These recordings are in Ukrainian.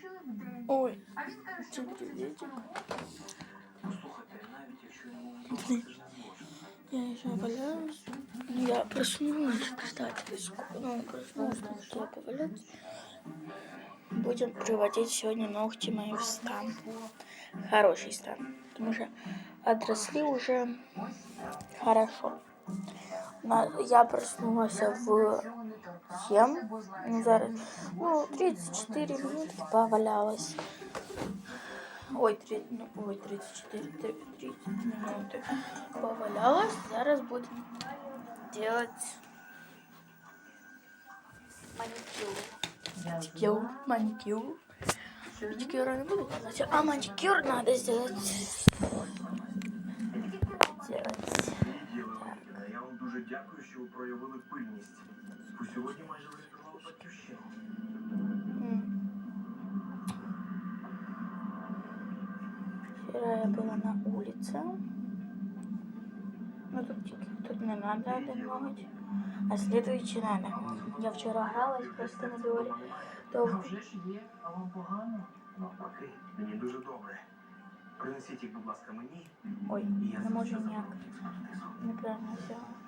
Включили вдень. Ой, А він каже, що це мусить привітик. заспокоїти. Послухайте, навіть якщо я не Блін. можу, це ж не зможу. я еще валяюсь. Я проснулась, кстати, ск- ну, проснулась, потому что я повалялась. Будем приводить сегодня ногти мои в стан. Хороший стан. Потому что отросли уже хорошо. На- Я проснулась в 7, ну, зараз, ну, 34 минутки повалялась. Ой, 3, ну, ой, 34, 30 минут повалялась. Зараз будем делать маникюр. Маникюр, маникюр. Маникюра не буду делать, а маникюр надо сделать. Делать. Дякую, що ви проявили пильність. Сьогодні майже врятували батьківщину. Вчера я была на улице. Ну тут, тут не надо ноготь, а следующий надо. Я вчера гралась просто на дворе. То вже ж є, а вам погано? Навпаки, мені дуже добре. Принесіть їх, будь ласка, мені. Ой, я не можу ніяк. Неправильно взяла.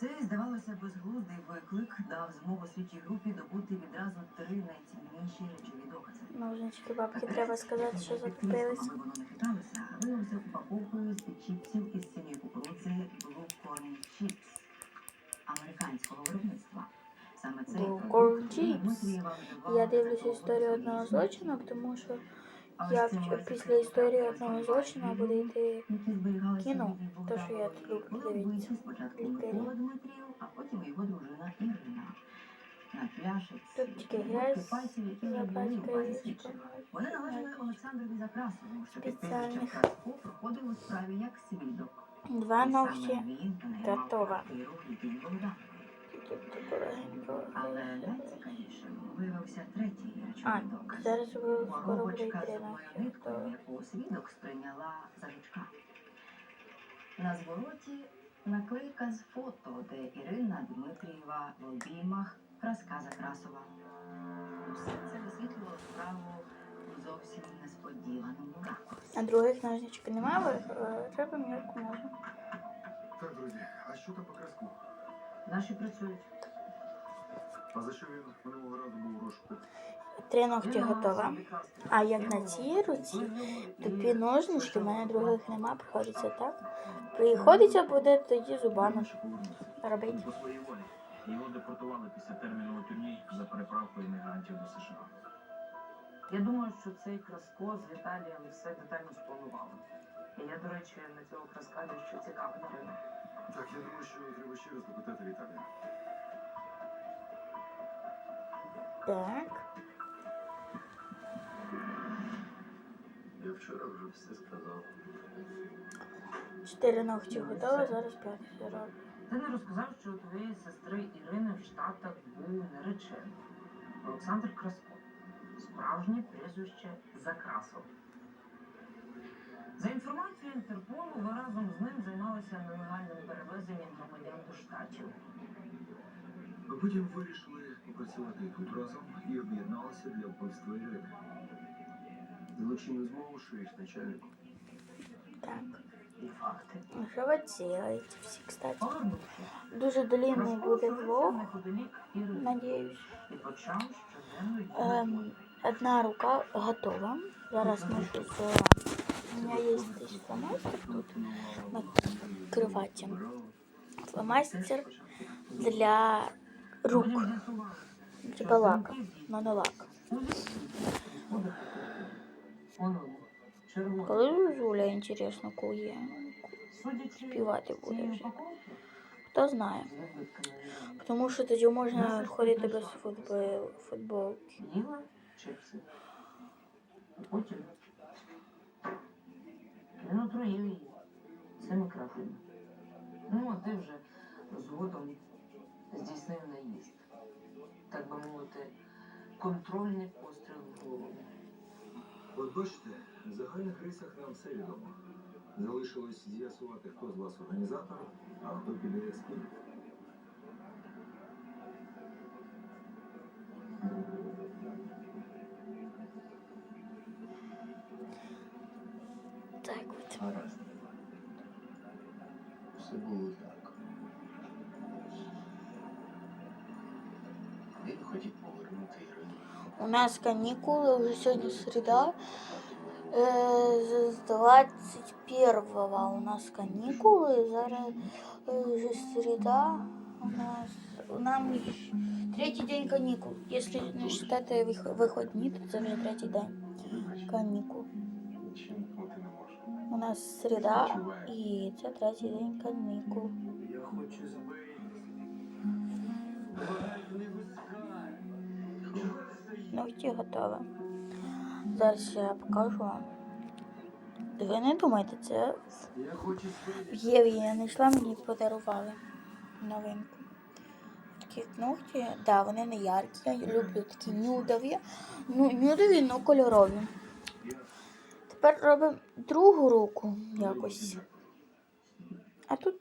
Цей, здавалося, безглуздий виклик дав змогу слідчій групі добути відразу три найцінніші речові докази. Ножнички бабки треба сказати, що закупились. коли воно не хиталося, виявився упаковкою з чіпсів із синьої кукурудзи Blue Chips американського виробництва. Саме цей Blue Corn Chips. Я дивлюся історію одного злочину, тому що я після історії одного злочину буде йти кіно, то, що я люблю дивитися. а потім його дружина Ірина. На пляшиці Тут тільки відбитки грязь, пальців, які вже були забачка у базі і слідчих. Вони належали Олександрові Закрасову, що під Спеціальних. прізвищем Краско проходив у справі як свідок. два ногті. Богданової. Але виявився третій А, речовий доказ. зараз ви скоро Коробочка з на зубною ниткою, яку свідок сприйняла за жучка. На звороті наклейка з фото, де Ірина Дмитрієва в обіймах Краска Закрасова. Усе це висвітлювало справу у зовсім несподіваному ракурсі. А других ножничків немає, е, треба мірку можна. Так, друзі, а що там по краску? Наші працюють. А за що він минулого разу був розшуку? Три ногті готова. А як на цій руці, тупі ножнички, в мене других нема, приходиться так. Приходиться буде тоді зубами робити. По своїй волі. Його депортували після терміну у тюрмі за переправку іммігрантів до США. Я думаю, що цей Краско з Віталієм все детально спланували. І я, до речі, на цього Краска дещо цікавий ринок. Так, я думаю, що треба ще раз допитати Віталія. Так. Я вчора вже все сказав. Чотири ногті готові, зараз п'ятий зроблю. Ти не розказав, що у твоєї сестри Ірини в Штатах був наречений Олександр Краско. Справжнє прізвище Закрасов. За інформацією Інтерполу, ви разом з ним займалися нелегальним перевезенням громадян до штатів. Потім вирішили попрацювати тут разом і об'єдналися для вбивства Ірини. Злочинну змову шиєш начальнику. Так. І факти. Ну, Що ви делаете всі, кстати? Повернувшись, Дуже длинний Краско буде оселився влог, неподалік Ірини надіюсь. і почав щоденно її Ем, одна рука готова. Зараз ми щось... е, У меня есть здесь фломастер тут на кровати. Фломастер для рук, типа лака, но не лак. Коли Жуля, інтересно, кує, співати буде вже. Хто знає. Тому що тоді можна ходити без футбол, футболки. Їла чипси. А потім він отруїв її цими краплями. Ну, а ти вже згодом бути контрольний постріл в голову. От бачите, в загальних рисах нам все відомо. Залишилось з'ясувати, хто з вас організатор, а хто піде спільно. Так, от. Гаразд. Все було. У нас канікули, вже сьогодні середа. Е, З 21-го у нас канікули. Зараз е, вже середа. У нас у нам третій день канікул. Якщо не вважати вих- вихідні, то це вже третій день канікул. Нічим бути не може. У нас середа і це третій день канікул. Я Ногті готові. Зараз я покажу вам. Ви не думайте, це в. Єві я знайшла, мені подарували новинку. Такі ногті, да, вони не яркі. Я люблю такі нюдові. Ну, нюдові, але кольорові. Тепер робимо другу руку якось. А тут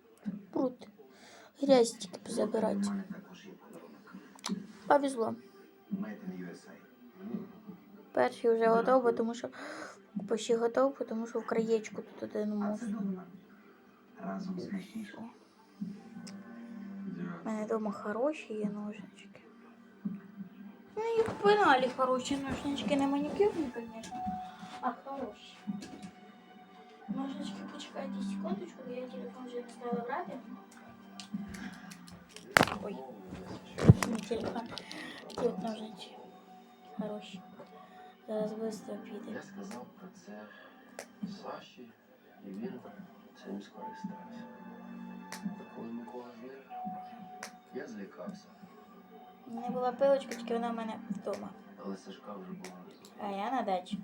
пруд. Грязь тільки позабирати. Повезло. Перший вже готов, бо тому що почти готов, бо тому що в краєчку тут один добре. Разом смачніше. У мене вдома хороші є ножнички. Ну і в пеналі хороші ножнички, не манікюрні, звісно, а хороші. Ножнички, почекайте секундочку, я телефон вже не стала брати. Ой, не телефон. Такі от ножнички. Хороші. Зараз швидко піде. Я сказав про це Саші, і він цим скористався. Та коли Микола виграв, я злякався, У мене була пилочка, тільки вона в мене вдома. але Сашка вже внизу. А я на дачі.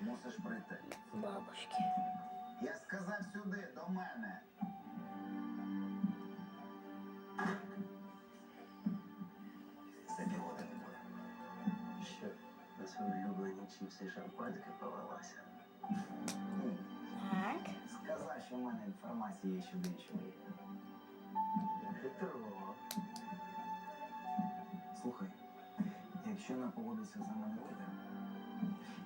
Мусиш прийти. Бабушки. Я сказав сюди, до мене. Чіпси шампанське повелася. Так. Сказав, що в мене інформація є щодо іншої. Хитро. Слухай, якщо не погодиться за мене вийде,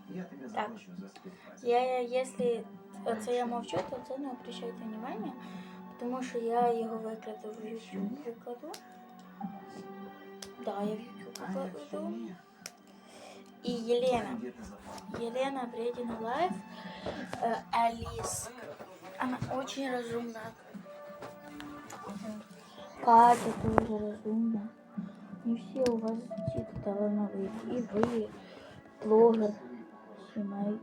я тобі заплачу за співпрацю. Я, если оце я мовчу, то це не обращайте внимания, тому що я його викладу в YouTube викладу. Да, я в YouTube викладу. ні, І Єлена. де ти запала? Елена Бредина Лайф, э, Алис. Она очень разумная. Катя тоже разумная. Не все у вас дети талановиті. И вы, блогер, сімей.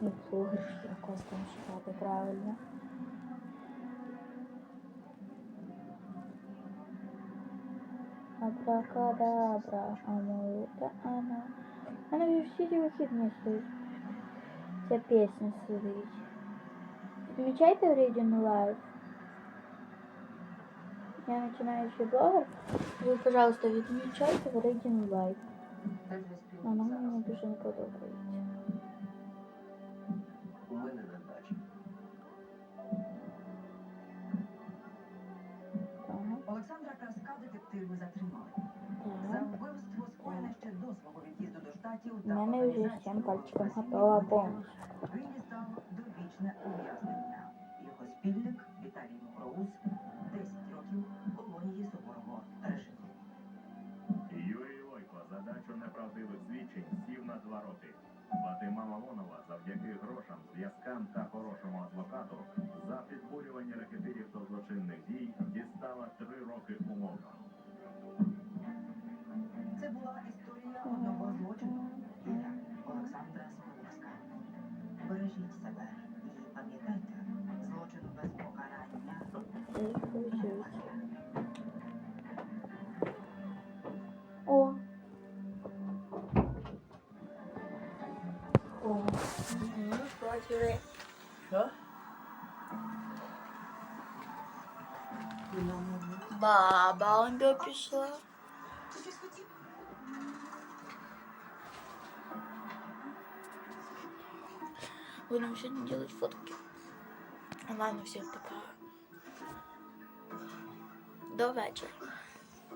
Не блогер, як вас там читати правильно. Абракадабра, амута, ана. Она же все эти выходные стоит. Ця песня сидить. Відмічайте в Reading Live. Я начинающий блогер. Ви, пожалуйста, відмічайте в Reading Live. Так же Вона спільно мені зараз. дуже не подобається. У мене на дачі. Так, Олександра Краска детективи затримали. У мене вже всім пальчиком готова повністю. Довічне ув'язнення. Його спільник Віталій Мокроус 10 років в колонії суворого режиму. Юрій Лойко задачу неправдивих свідчень сів на два роки. Фатима Мамонова завдяки грошам, зв'язкам та хорошому адвокату за підбурювання ракетирів до злочинних дій дістала три роки умовно. Це була історія одного Олександра Смоловська. Бережіть себе і пам'ятайте, злочин без покарання. О. О. Бачили. Що? Баба он до пішла. Будем сегодня делать фотки. Ладно, всем пока. До вечера.